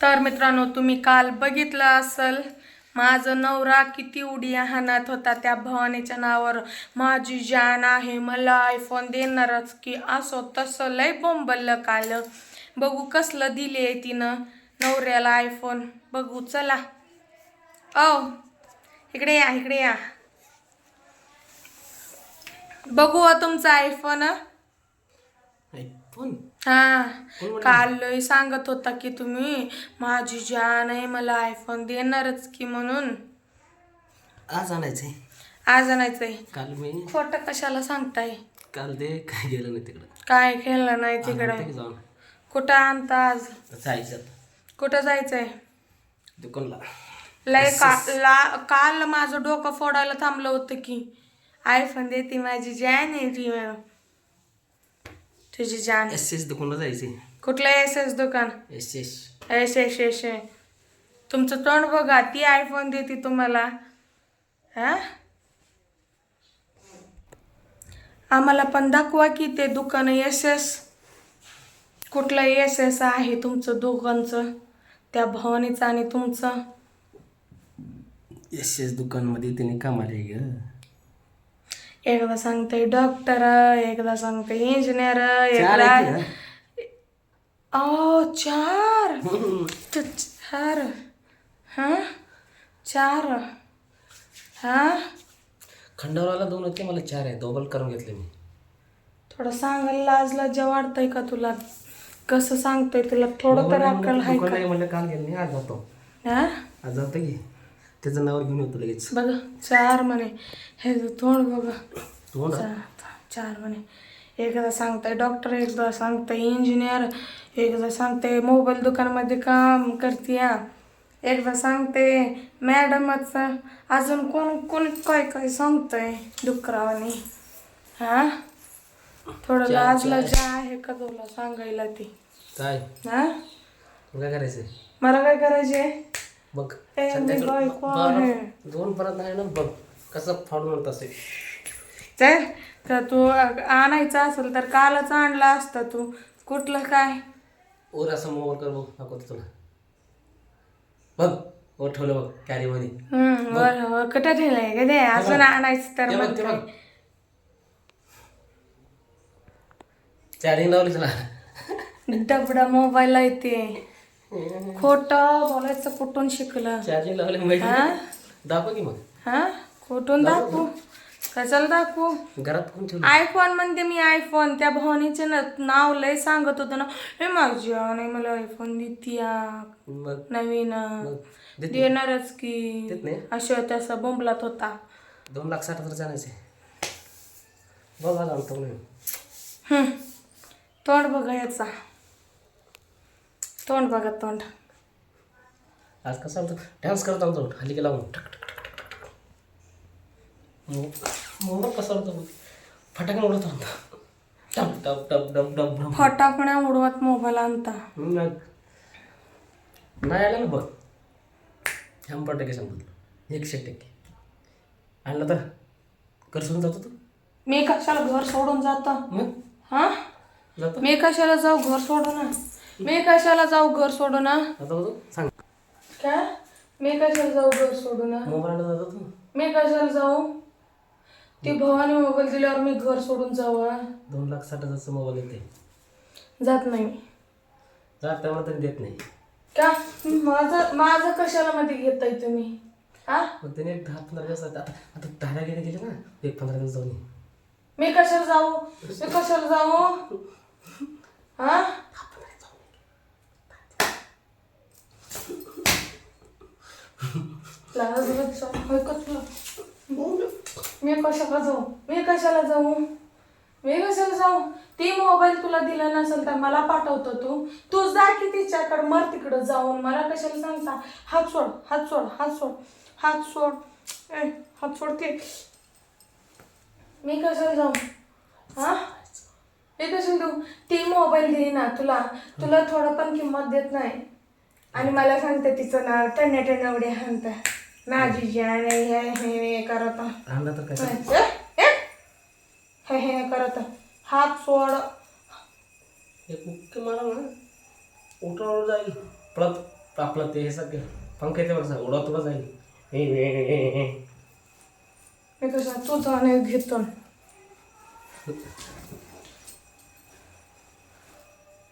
तर मित्रांनो तुम्ही काल बघितलं असल माझं नवरा किती उडी हाणत होता त्या भवानीच्या नावावर. माझी जान आहे मला आयफोन देणारच की असो तसं लय बोंबललं काल. बघू कसलं दिले तिनं नवऱ्याला आयफोन बघू चला. ओ इकडे या इकडे या. बघू तुमचा आयफोन आयफोन हा? काल लय सांगत होता की तुम्ही माझी जान आहे मला आयफोन देणारच की म्हणून. आज आणायचंय. आज आणायचंय. काल मी खोटं कशाला सांगताय? काल ते काय गेलं नाही तिकडं. काय खेळलं नाही तिकडं? जाऊन? कुठं आणता आज? जायचं. कुठं जायचंय? दुकानला. लय का ला काल माझं डोकं फोडायला थांबलं होतं की आयफोन देते माझी जान आहे ती तुझी जान. एस एस दुकानला जायचंय. कुठलं एस एस दुकान? S S. S S S. तुमचं तोंड बघा ती आयफोन देते तुम्हाला. हा? आम्हाला पण दाखवा की ते दुकान एस एस. कुठलं एस एस आहे तुमचं दुकानचं त्या भवानीचं आणि तुमचं? एस एस दुकानमध्ये त्याने कामाला आहे ग. एकदा सांगते डॉक्टर एकदा सांगते इंजिनियर एकदा? ओ चार. चार. हा? चार. हा? खंडावराला दोन होते मला चार आहे डबल करून घेतले मी. थोडं सांगायला लाज लज्जा वाटतंय का तुला? कसं सांगतोय तुला? थोडं तर अक्कल आहे का म्हणलं काल गेलं नाही आज जातो. हा? आज जातो की. त्याचं नाव घेऊन येतो लगेच. बघा चार म्हणे. हे जे तोंड बघा. ना चार चार म्हणे. एकदा सांगताय डॉक्टर एकदा सांगताय इंजिनियर एकदा सांगते मोबाईल दुकानामध्ये काम करते एकदा सांगते मॅडमच अजून कोण कोण काय काय सांगतंय डुकरावाने? हा? थोडं लाज लज्जा आहे का तुला सांगायला ती? काय? हा? काय करायचंय? मला काय करायचे बघ. दोन पर्यंत आहे ना बघ कसं फाडून असे तर तू आणायचं असेल तर कालच आणला असता तू. कुठलं काय? ओर असं मोबाईल कर बघ दाखवतो तुला. बघ वर ठेवलं बघ बरं बरं. कुठं ठेवलंय का ते? अजून आणायचं तर मग ते काय. बघ चार्जिंग लावली तुला. डबडा मोबाईल आहे ते. खोट बोलायचं कुठून शिकलं? चार्जिंग लावली माहिती हा? दाखव की मग. हा? कुठून दाखवू कशाला दाखवू? घरात कोण आयफोन म्हणते मी आयफोन त्या भवानीचे न- नाव लय सांगत होतं ना. हे माझी नाही मला आयफोन देती मग? नवीन. देणारच की. असं तसा बोंबलात होता. दोन लाख साठ हजार आणायचे बघ हम्म. तोंड बघा याचा. तोंड बघा तोंड. आज कसं आणतो डान्स करत आणतो खाली गेला म्हणून टक टक टक टक टक. मो- मोबाईल कसा बघ. फटाकन उडत आणतो टप टप टप टप टप फटाकण्या उडवत मोबाईल आणता. नाही आलं ना बघ. शंभर टक्के तुला एकशे टक्के. आणलं तर कर सोडून जातो तू? मी कशाला घर सोडून जातो? मग? हा? जातो? मी कशाला जाऊ? घर सोडून? मी कशाला जाऊ घर का तू सांग. काय मी कशाला जाऊ घर मोबाईल आणला जातो तू. मी कशाला जाऊ? ती भवानी मोबाईल दिल्यावर मी घर सोडून जाऊ हा? दोन लाख साठ हजारचा मोबाईल येते. जात नाही. मी. जा त्यामुळे तरी देत नाही. का? माझं माझं कशाला मध्ये घेताय तुम्ही हा? मग त्याने एक दहा पंधरा दिवस आता आता दहा गेले गेले ना एक पंधरा दिवस जाऊन ये. मी कशाला जाऊ? मी कशाला जाऊ? हा लाज लज्जा होय का तुला? मी कशाला जाऊ? मी कशाला जाऊ? मी कशाला जाऊ? ती मोबाईल तुला दिला नसेल तर मला पाठवतो तू. तू जा की तिच्याकडे. मर तिकडं जाऊन. मला कशाला सांगता? हात सोड. हात सोड. हात सोड. हात सोड. ए हात सोडते मी कशाला जाऊ? हा? मी कशाला देऊ ती मोबाईल दे ना तुला. तुला थोडं पण किंमत देत नाही. आणि मला सांगते तिचं नाव टण्या टण्या उड्या हाणता माझी जान हे हे हे करत. आणला तर काय? हे हे हे करत. हात सोड. एक मुख्य मला ना उठावर जाईल. पळत आपलं ते हे सगळं. पंख येते बघ उडत तुला जाईल. हे, हे, हे, हे, हे. कशा तूच आणि घेतो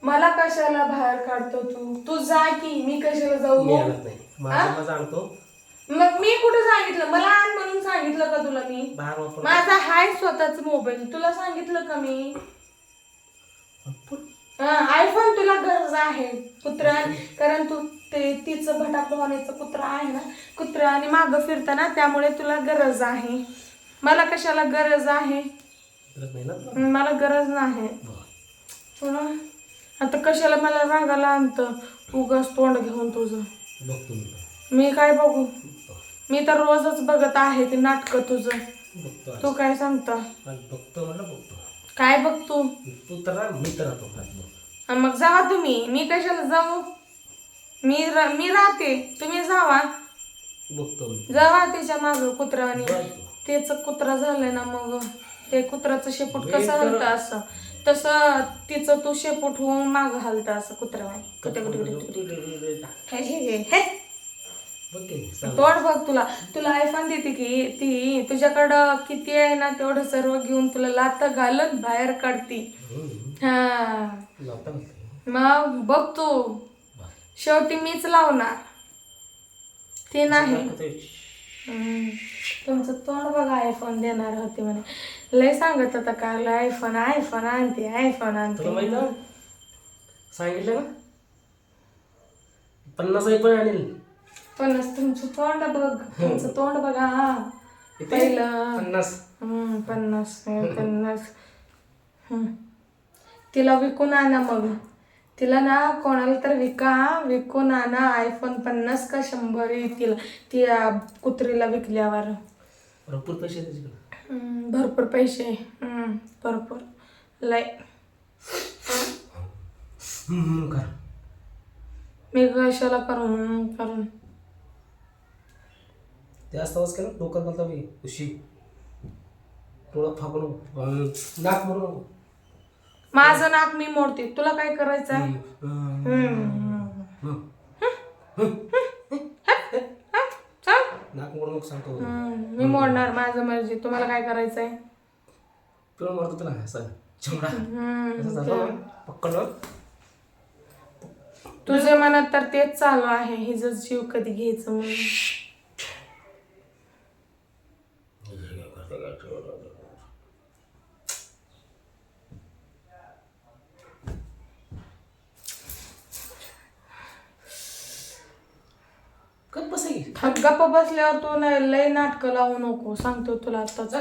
मला कशाला बाहेर काढतो तू? तू जा की मी कशाला जाऊ? मी आणत नाही. माझा माझा आणतो मग मी कुठे सांगितलं? मला आण म्हणून सांगितलं का तुला मी? बाहेर माझा हाय स्वतःच मोबाईल. तुला सांगितलं का मी? आयफोन तुला गरज आहे. कुत्रा कारण तू ते तिचं भटा पोहण्याचं कुत्रा आहे ना? कुत्रा आणि मागं फिरताना त्यामुळे तुला गरज आहे. मला कशाला गरज आहे? करत नाही ना तुला? मला गरज नाही. बरं. तुला आता कशाला मला रागाला आणतं? उगाच तोंड घेऊन तुझं. बघतो मी. मी काय बघू? मी तर रोजच बघत आहे ते नाटक तुझं. बघतो आज. तू काय सांगता? आज बघतो म्हणलं बघतो. काय बघ तू तू तर राह, मी तर राहतो. हा, मग जावा तुम्ही. मी कशाला जाऊ? मी रा- मी राहते. तुम्ही जावा. बघतो मी. जावा त्याच्या माग कुत्र्याने बरं. तेच कुत्रा झालंय ना मग. ते कुत्राचं शेपूट मी कसं तर- हलतं असं? तसं तिचं तू शेपूट होऊन माग हलतं असं कुत्र्यावाने कुत्र्या कुत्र्या कुत्र्या बघ की, सांग. तोड बघ तुला तुला आयफोन देते की ती तुझ्याकडं किती आहे ना तेवढं सर्व घेऊन तुला लात घालत बाहेर काढती. हा. मग बघ तू. शेवटी मीच लावणार ते नाही. तुमचं तोंड बघा आयफोन देणार होते म्हणे. लय सांगत होता काल आयफोन आयफोन आणते आयफोन आणते तुला माहीत ना सांगितलं ना पन्नास पण आणेल. पण तुमचं तोंड बघ तुमचं तोंड बघा. हा किती? पहिलं. पन्नास. हम्म, पन्नास पन्नास. हम्म. तिला विकून आणा मग. तिला ना कोणाला तर विका विकून आणा आयफोन पन्नास का शंभर येतील. ती कुत्रीला विकल्यावर. भरपूर पैसे आहे त्याच्याकडे हम्म, भरपूर पैसे. हम्म, भरपूर. लय. हम्म, हम्म, कर. मी कशाला करून करून ते असताच केलं डोक्यात घालता मी उशी. डोळा फाकून नाक. नको. माझं नाक मी मोडते. तुला काय करायचं आहे. नाक सांगतो. मी मोडणार माझं मर्जी. तुम्हाला काय करायचं आहे तुला. मारतो तुला चिमडा पक्कड तुझ्या मनात तर तेच चालू आहे. हिचं जीव कधी घ्यायचं म्हणून. गप्प बसल्यावर तू नाही लय नाटकं लावू नको. सांगतो तुला आत्ताच.